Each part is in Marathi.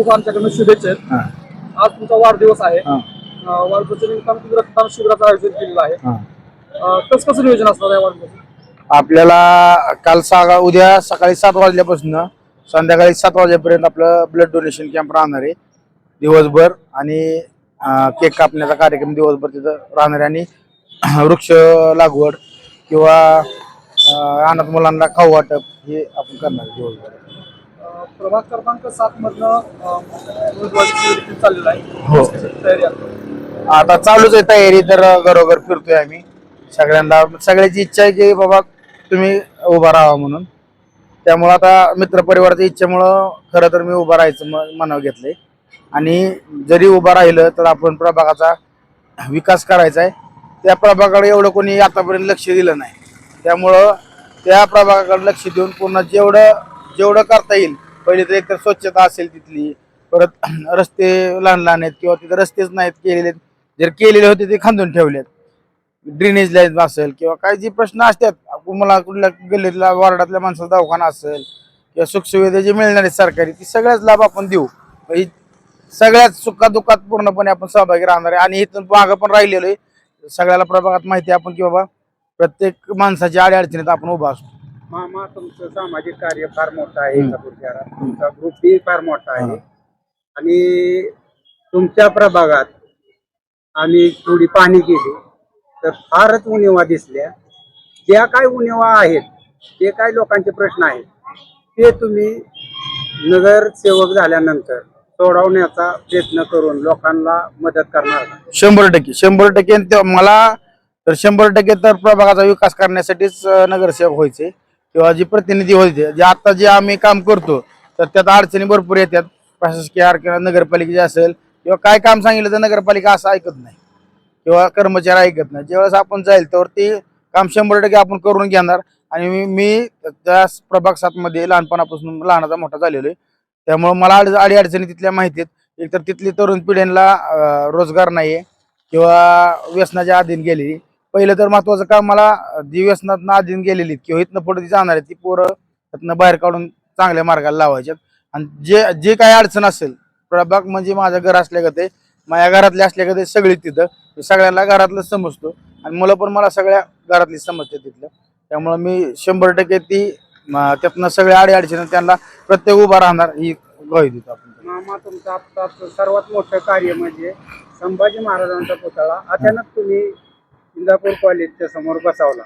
खूप आमच्याकडनं शुभेच्छा आहेत. हा, आज तुमचा वाढदिवस आहे. हा, अं, वाढदिवसाच्या निमित्तानं तुम्ही रक्तदान शिबिराचं आयोजन केलेलं आहे. हा. अं, कसं कसं नियोजन असणार वाढदिवसाचं? आपल्याला काल सहा उद्या सकाळी सात वाजल्यापासून संध्याकाळी सात वाजेपर्यंत आपलं ब्लड डोनेशन कॅम्प राहणार आहे. दिवसभर आणि अं, केक कापण्याचा कार्यक्रम दिवसभर तिथं राहणार आहे. आणि वृक्ष लागवड किंवा अं, अनाथ मुलांना खाऊ वाटप हे आपण करणार आहे दिवसभर. प्रभाग क्रमांक सात मधनं चाललेलं आहे. हो. तयारी आहे. आता चालूच आहे तयारी तर घरोघर फिरतोय आम्ही. सगळ्यांना सगळ्याची इच्छा आहे की बाबा तुम्ही उभा राहा म्हणून. त्यामुळं आता मित्रपरिवाराच्या इच्छेमुळं खरं तर मी उभा राहायचं म- मनावर घेतलंय. आणि जरी उभा राहिलं तर आपण प्रभागाचा विकास करायचा आहे. त्या प्रभागाकडे एवढं कोणी आतापर्यंत लक्ष दिलं नाही. त्यामुळं त्या प्रभागाकडे लक्ष देऊन पूर्ण जेवढं जेवढं करता येईल पहिले तर एकतर स्वच्छता असेल तिथली परत रस्ते लहान लहान आहेत किंवा तिथे रस्तेच नाहीत केलेले जर केलेले होते ते खांदून ठेवलेत. ड्रेनेज लाईन असेल किंवा काही जे प्रश्न असतात मला कुठल्या गल्लीतल्या वॉर्डातल्या माणसाचा दवाखाना असेल किंवा सुखसुविधा जे मिळणार आहेत सरकारी ती सगळ्याच लाभ आपण देऊ. ही सगळ्याच सुखादुखात पूर्णपणे आपण सहभागी राहणार आहे. आणि इथून मागं पण राहिलेलो आहे. सगळ्याला प्रभागात माहिती आपण की बाबा प्रत्येक माणसाच्या अडीअडचणीत आपण उभा असतो. मामा तुमचं सामाजिक कार्य फार मोठं आहे इंदापूर शहरात तुमचा ग्रुप बी फार मोठा आहे. आणि तुमच्या प्रभागात आम्ही थोडी पाणी केली. तर फारच उणिवा दिसल्या. ज्या काय उणिवा आहेत जे काय लोकांचे प्रश्न आहेत ते तुम्ही नगरसेवक झाल्यानंतर सोडवण्याचा प्रयत्न करून लोकांना मदत करणार? शंभर टक्के शंभर टक्के. ते मला तर शंभर टक्के तर प्रभागाचा विकास करण्यासाठीच नगरसेवक व्हायचे. किंवा जे प्रतिनिधी होते जे आता जे आम्ही काम करतो तर त्यात अडचणी भरपूर येतात. प्रशासकीय आर किंवा नगरपालिकेचे असेल किंवा काय काम सांगितलं तर नगरपालिका असं ऐकत नाही किंवा कर्मचारी ऐकत नाही. ज्यावेळेस आपण जाईल तर ते काम शंभर टक्के आपण करून घेणार. आणि मी त्या प्रभाग सातमध्ये लहानपणापासून लहानाचा मोठा झालेलो आहे. त्यामुळं मला अडी अडीअडचणी तिथल्या माहिती आहेत. एकतर तिथली तरुण पिढ्यांना रोजगार नाही आहे किंवा व्यसनाच्या अधीन गेलेली. पहिलं तर महत्वाचं काम मला दिव्यसनातनं जी गेलेली किंवा इथनं पुढे ती जाणार आहे ती पोरं त्यातनं बाहेर काढून चांगल्या मार्गाला लावायच्यात. आणि जे जे काही अडचण असेल प्रभाग म्हणजे माझं घर असल्या का ते माझ्या घरातले असल्या ते सगळी तिथं. सगळ्यांना घरातलं समजतो. आणि मुलं पण मला सगळ्या घरातली समजते तिथलं. त्यामुळं मी शंभर टक्के ती त्यातनं सगळ्या अडी अडचणी त्यांना प्रत्येक उभा राहणार ही ग्वाही देतो आपण. मामा तुमचं सर्वात मोठं कार्य म्हणजे संभाजी महाराजांचा पुतळा. अचानक तुम्ही इंदापूर कॉलेजच्या समोर बसवला.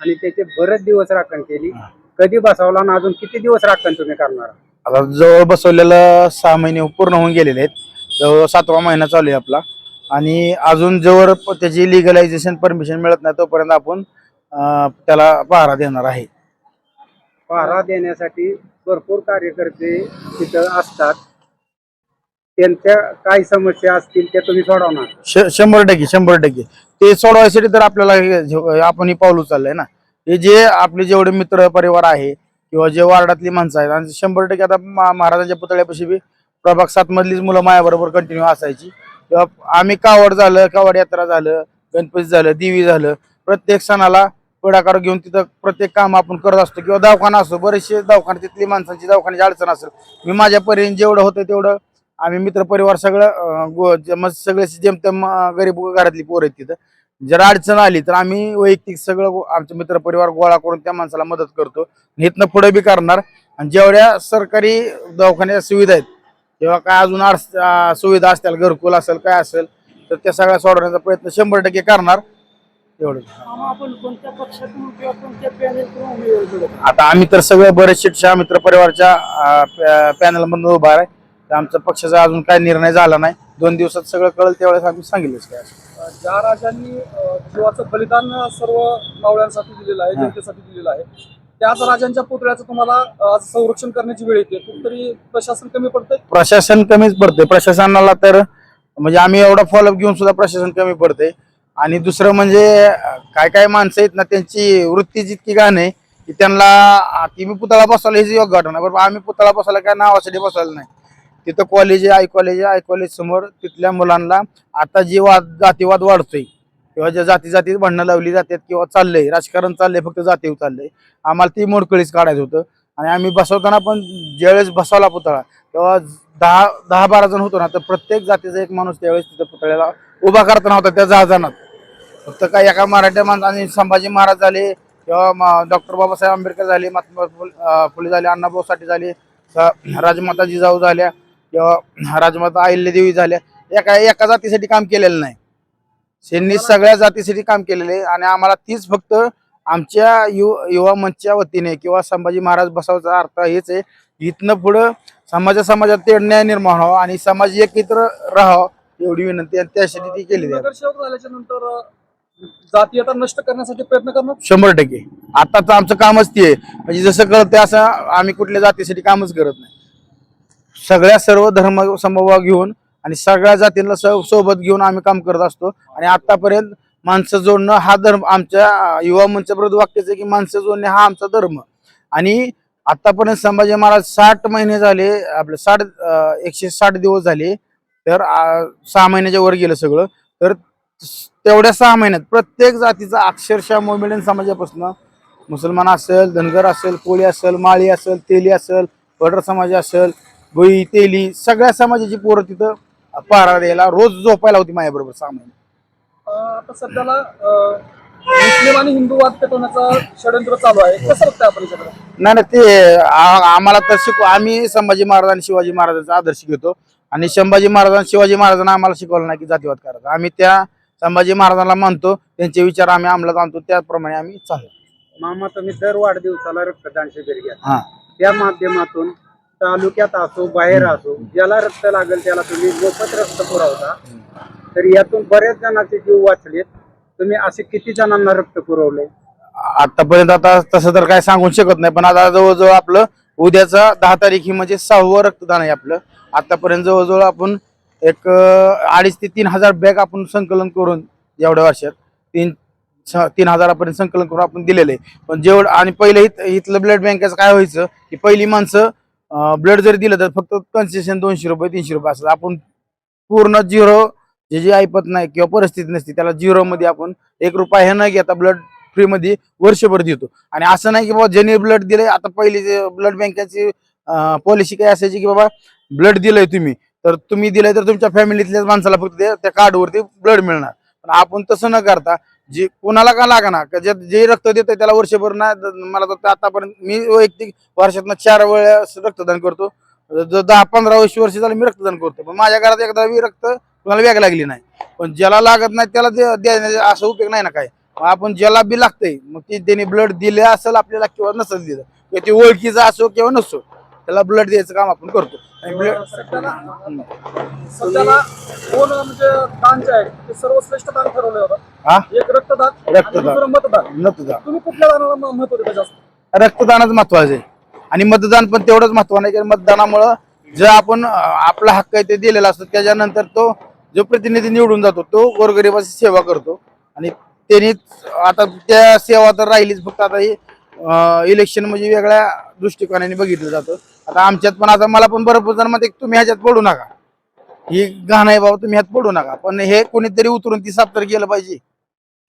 आणि त्याचे बरेच दिवस राखण केली. कधी बसवला आणि अजून किती दिवस राखण तुम्ही करणार? आता जवळ बसवलेलं सहा महिने पूर्ण होऊन गेलेले आहेत. जवळ सातवा महिना चालू आहे आपला. आणि अजून जवळ त्याची लिगलायझेशन परमिशन मिळत नाही तोपर्यंत आपण त्याला पहारा देणार आहे. पहारा देण्यासाठी भरपूर कार्यकर्ते तिथं असतात. त्यांच्या काय समस्या असतील त्या तुम्ही सोडवणार. श- शंभर टक्के शंभर टक्के. ते सोडवायसाठी तर आपल्याला हे जे- आपण ही पाऊल उचललंय ना. हे जे आपले जेवढे मित्र परिवार आहे किंवा जे वार्डातली माणसं आहेत आणि शंभर टक्के आता मा- महाराजांच्या पुतळ्यापाशी बी प्रभाग सात मधलीच मुलं माझ्याबरोबर कंटिन्यू असायची. किंवा आम्ही कावड झालं कावड यात्रा झालं गणपती झालं देवी झालं. प्रत्येक सणाला पुढाकार घेऊन तिथं प्रत्येक काम आपण करत असतो. किंवा दवाखाना असतो बरेचसे दवाखाने तिथली माणसांची दवाखान्याची अडचण असेल. मी माझ्या परीने जेवढं होतं तेवढं आम्ही मित्र परिवार सगळं गो- जे- मग सगळे जेमतेम गरीब घरातली पोरं आहेत तिथं. जर अडचण आली तर आम्ही वैयक्तिक सगळं आमचे मित्र परिवार गोळा करून त्या माणसाला मदत करतो. इथनं पुढे बी करणार. आणि जेवढ्या सरकारी दवाखान्याच्या सुविधा आहेत किंवा काय अजून सुविधा असतील घरकुल असेल काय असेल तर त्या सगळ्या सोडवण्याचा प्रयत्न शंभर टक्के करणार. एवढं? आता आम्ही तर सगळे बरेचसे मित्र परिवारच्या पॅनल मधून उभा आहे. तर आमचा पक्षाचा अजून काय निर्णय झाला नाही. दोन दिवसात सगळं कळलं त्यावेळेस आम्ही सांगितलंच काय ज्या राजांनी जीवाचं बलिदान सर्व मावळ्यांसाठी दिलेलं आहे हा. जनतेसाठी दिलेलं आहे. त्याच राजांच्या पुतळ्याचं तुम्हाला संरक्षण करण्याची वेळ येते. कुठतरी प्रशासन कमी पडतंय? प्रशासन कमीच पडते प्रशासनाला तर म्हणजे आम्ही एवढा फॉलोअप घेऊन सुद्धा प्रशासन कमी पडते आणि दुसरं म्हणजे काय काय माणसं आहेत ना त्यांची वृत्ती जितकी घाण आहे की त्यांना की मी पुतळा बसवला हेच योग्य घटना बरोबर आम्ही पुतळा बसवला काय नावासाठी बसवलं नाही. तिथं कॉलेज आहे आय कॉलेज आहे आय कॉलेज समोर तिथल्या मुलांना आता जे वाद जातीवाद वाढतोय किंवा ज्या जाती जातीत भांडणं लावली जातात किंवा चाललंय राजकारण चाललंय फक्त जातीव चाललंय आम्हाला ती मोडकळीच काढायचं होतं. आणि आम्ही बसवताना पण ज्यावेळेस बसवला पुतळा तेव्हा दहा दहा बारा जण होतो ना तर प्रत्येक जातीचा एक माणूस त्यावेळेस तिथं पुतळ्याला उभा करताना होता त्या जहाजानात फक्त काय एका मराठ्या माणसाने संभाजी महाराज झाले किंवा डॉक्टर बाबासाहेब आंबेडकर झाले महात्मा फुल- फुले झाले अण्णाभाऊ साठे झाले राजमाता जिजाऊ झाल्या किंवा राजमाता अहिल्यादेवी झाल्या एका एका जातीसाठी काम केलेलं नाही. त्यांनी सगळ्या जातीसाठी काम केलेले आणि आम्हाला तीच फक्त आमच्या यु युवा मंचच्या वतीने किंवा संभाजी महाराज बसावचा अर्थ हेच आहे इथनं पुढं समाजा समाजात ते न्याय निर्माण व्हावा आणि समाज एकत्र राहावं एवढी विनंती आणि त्यासाठी ती केलेली आहे. नगरसेवक झाल्याच्यानंतर जातीयता नष्ट करण्यासाठी प्रयत्न करणार? शंभर टक्के. आताच आमचं कामच ते आहे. म्हणजे जसं कळतं असं आम्ही कुठल्या जातीसाठी कामच करत नाही. सगळ्या सर्व धर्म समभाव घेऊन आणि सगळ्या जातींना स- सोबत घेऊन आम्ही काम करत असतो. आणि आतापर्यंत माणसं जोडणं हा धर्म आमच्या युवा मंच वाक्याचं आहे की माणसं जोडणे हा आमचा धर्म. आणि आतापर्यंत संभाजी महाराज साठ महिने झाले आपले साठ एकशे साठ दिवस झाले तर सहा महिन्याच्या वर गेलं सगळं. तर तेवढ्या सहा महिन्यात प्रत्येक जातीचा अक्षरशः मोमेडियन समाजापासून मुसलमान असेल धनगर असेल कोळी असेल माळी असेल तेली असेल वडर समाज असेल गोई तेली सगळ्या समाजाची पोरं तिथं पहारा द्यायला रोज झोपायला होती माझ्याबरोबर सहा महिने. अं, आता सध्याला अं, मुस्लिम आणि पेटवण्याचं षडयंत्र चालू आहे. कसं बघताय आपण याच्याकडे? नाही ना ते आ- आम्हाला तर शिकू आम्ही संभाजी महाराज आणि शिवाजी महाराजांचा आदर्श घेतो. आणि संभाजी महाराज आणि शिवाजी महाराजांना आम्हाला शिकवलं नाही की जातीवाद करायचा. आम्ही त्या संभाजी महाराजांना मानतो त्यांचे विचार आम्ही अंमलात आणतो त्याप्रमाणे आम्ही चालतो. मामा तुम्ही दर वाढदिवसाला रक्तदान शिबिर घ्या. हा. त्या माध्यमातून तालुक्यात असो बाहेर असो ज्याला रक्त लागेल त्याला तुम्ही मोफत रक्त पुरवता तर यातून बऱ्याच जणांचे जीव वाचलेत. तुम्ही असे किती जणांना रक्त पुरवले? आतापर्यंत आता तसं तर काय सांगू शकत नाही पण आता जवळजवळ आपलं उद्याचा दहा तारीख ही म्हणजे सहावं रक्तदान आहे आपलं. आतापर्यंत जवळजवळ आपण एक अडीच ते तीन हजार बॅग आपण संकलन करून एवढ्या वर्षात तीन तीन हजारापर्यंत संकलन करून आपण दिलेलं आहे. पण जेवढं आणि पहिले इथ- इथलं ब्लड बँकेचं काय व्हायचं की पहिली माणसं ब्लड जरी दिलं तर फक्त कन्सेशन दोनशे रुपये तीनशे रुपये असेल आपण पूर्ण झिरो जे जे ऐपत नाही किंवा परिस्थिती नसते त्याला झिरोमध्ये आपण एक रुपया हे न घेता ब्लड फ्रीमध्ये वर्षभर देतो. आणि असं नाही की बाबा ज्यांनी ब्लड दिलंय आता पहिली ब्लड बँकेची पॉलिसी काय असायची की बाबा ब्लड दिलंय तुम्ही तर तुम्ही दिलंय तर तुमच्या फॅमिलीतल्याच माणसाला फक्त त्या कार्डवरती ब्लड मिळणार. पण आपण तसं न करता जे कोणाला का लागणार का जे जे रक्त देत त्याला वर्षभर ना मला तर आतापर्यंत मी वैयक्तिक वर्षातनं चार वेळेस रक्तदान करतो. जर दहा पंधरा वीस वर्ष झालं मी रक्तदान करतो पण माझ्या घरात एकदा रक्त कोणाला वेग लागली नाही. पण ज्याला लागत नाही त्याला दे- देण्याचा असा उपयोग नाही ना काय? मग आपण ज्याला बी लागतंय मग ते त्याने ब्लड दिले असेल आपल्याला किंवा नसेल दिलं ते ओळखीचं असो किंवा नसो. त्याला ब्लड द्यायचं काम आपण करतो. आणि ब्लड सध्याला सध्याला दोन दान जे आहे ते सर्वश्रेष्ठ दान ठरवलं होतं एक रक्तदान आणि रक्तदान. दुसरं मतदान. मतदान तुम्ही कुठल्या दानाला म- महत्त्व देता जास्त? रक्तदानच महत्वाचं आहे. आणि मतदान पण तेवढंच महत्वाचं आहे कारण मतदानामुळं जर आपण आपला हक्क आहे ते दिलेला असतो. त्याच्यानंतर तो जो प्रतिनिधी निवडून जातो तो गोरगरिबाची सेवा करतो. आणि त्यांनी आता त्या सेवा तर राहिलीच फक्त आता ही इलेक्शन म्हणजे वेगळ्या दृष्टिकोनाने बघितलं जातं. आता आमच्यात पण आता मला पण भरपूर जण म्हणते तुम्ही ह्याच्यात पडू नका. ही घाण आहे बाबा तुम्ही ह्यात पडू नका. पण हे कोणीतरी उतरून ती साफ तर गेलं पाहिजे.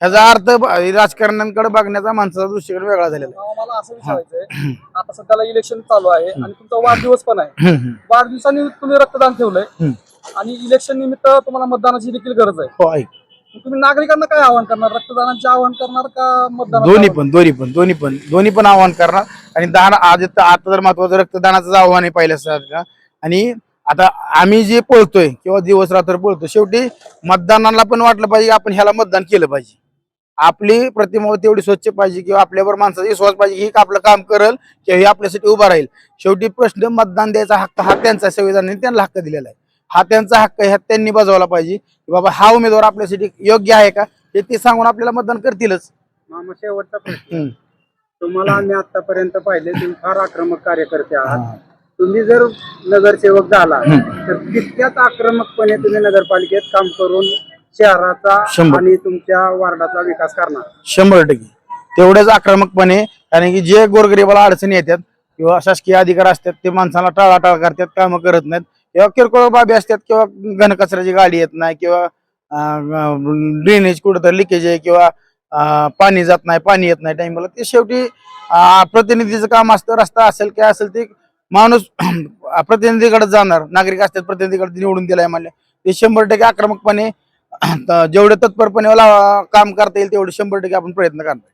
ह्याचा अर्थ राजकारण्यांकडे बघण्याचा माणसाचा दृष्टिकोन वेगळा झालेला अं, मला असं विचारायचंय आता सध्याला इलेक्शन चालू आहे आणि तुमचा वाढदिवस पण आहे. आहे वाढदिवसांनी तुम्ही रक्तदान ठेवलंय. हम्म. आणि इलेक्शन निमित्त तुम्हाला मतदानाची देखील गरज आहे. हो ऐक तुम्ही नागरिकांना काय आवाहन करणार? रक्तदानाचे आवाहन करणार का मतदान दोन्ही पण दोन्ही पण दोन्ही पण दोन्ही पण आव्हान करणार. आणि दान आज तर आता तर महत्वाचं रक्तदानाचं आव्हान आहे पहिल्यासारखं आणि आता आम्ही जे पळतोय किंवा दिवस रात्र पळतो शेवटी मतदानाला पण वाटलं पाहिजे की आपण ह्याला मतदान केलं पाहिजे. आपली प्रतिमा तेवढी स्वच्छ पाहिजे किंवा आपल्यावर माणसाचा विश्वास पाहिजे की ही आपलं काम करेल किंवा हे आपल्यासाठी उभा राहील. शेवटी प्रश्न मतदान द्यायचा हक्क हा त्यांचा संविधानाने त्यांना हक्क दिलेला आहे. हा त्यांचा हक्क ह्या त्यांनी बजावला पाहिजे. की बाबा हा उमेदवार आपल्यासाठी योग्य आहे का? हे ते सांगून आपल्याला मतदान करतीलच. मामा शेवटचा प्रश्न. हम्म. तुम्हाला आम्ही आतापर्यंत पाहिले तुम्ही फार आक्रमक कार्यकर्ते आहात. तुम्ही जर नगरसेवक झाला तर तितक्याच आक्रमकपणे तुम्ही नगरपालिकेत काम करून शहराचा शंभर. आणि तुमच्या वार्डाचा विकास करणार. शंभर टक्के. तेवढ्याच आक्रमकपणे कारण की जे गोरगरिबाला अडचणी येतात किंवा शासकीय अधिकार असतात ते माणसाला टाळाटाळ करतात कामं करत नाहीत. किंवा किरकोळ बाबी असतात किंवा घनकचऱ्याची गाडी येत नाही किंवा ड्रेनेज कुठं तर लिकेज आहे किंवा पाणी जात नाही पाणी येत नाही टाइमला ते शेवटी प्रतिनिधीचं काम असतं रस्ता असेल काय असेल ते माणूस प्रतिनिधीकडे जाणार. नागरिक असतात प्रतिनिधीकडे निवडून दिलाय म्हणले ते शंभर टक्के आक्रमकपणे जेवढे तत्परपणे काम करता येईल तेवढे शंभर टक्के आपण प्रयत्न करणार.